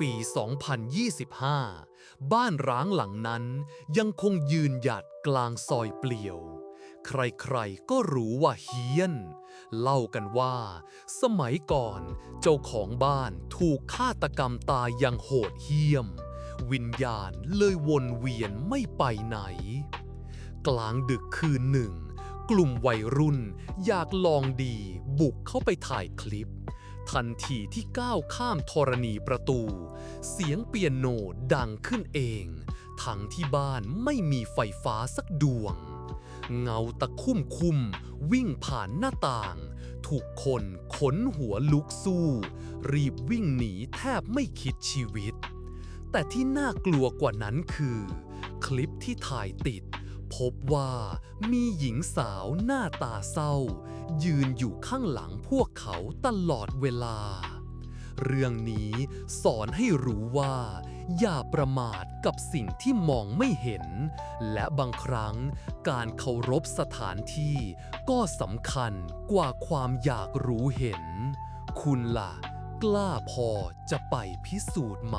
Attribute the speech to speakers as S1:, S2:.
S1: ปี 2025 บ้านร้างหลังนั้นยังคงยืนหยัดกลางซอยเปลี่ยว ใครๆก็รู้ว่าเฮี้ยน เล่ากันว่า สมัยก่อนเจ้าของบ้านถูกฆาตกรรมตายอย่างโหดเหี้ยม วิญญาณเลยวนเวียนไม่ไปไหน กลางดึกคืนหนึ่ง กลุ่มวัยรุ่นอยากลองดีบุกเข้าไปถ่ายคลิป ทันทีที่ก้าวข้ามธรณีประตู เสียงเปียโนดังขึ้นเอง ทั้งที่บ้านไม่มีไฟฟ้าสักดวง เงาตะคุ่มคุมวิ่งผ่านหน้าต่าง ถูกคนขนหัวลุกสู้ รีบวิ่งหนีแทบไม่คิดชีวิต แต่ที่น่ากลัวกว่านั้นคือ คลิปที่ถ่ายติด บว่ามีหญิงสาวหน้าตาเศร้า ยืนอยู่ข้างหลังพวกเขาตลอดเวลา เรื่องนี้สอนให้รู้ว่า อย่าประมาทกับสิ่งที่มองไม่เห็น และบางครั้งการเคารพสถานที่ก็สำคัญกว่าความอยากรู้เห็น คุณล่ะ กล้าพอจะไปพิสูจน์ไหม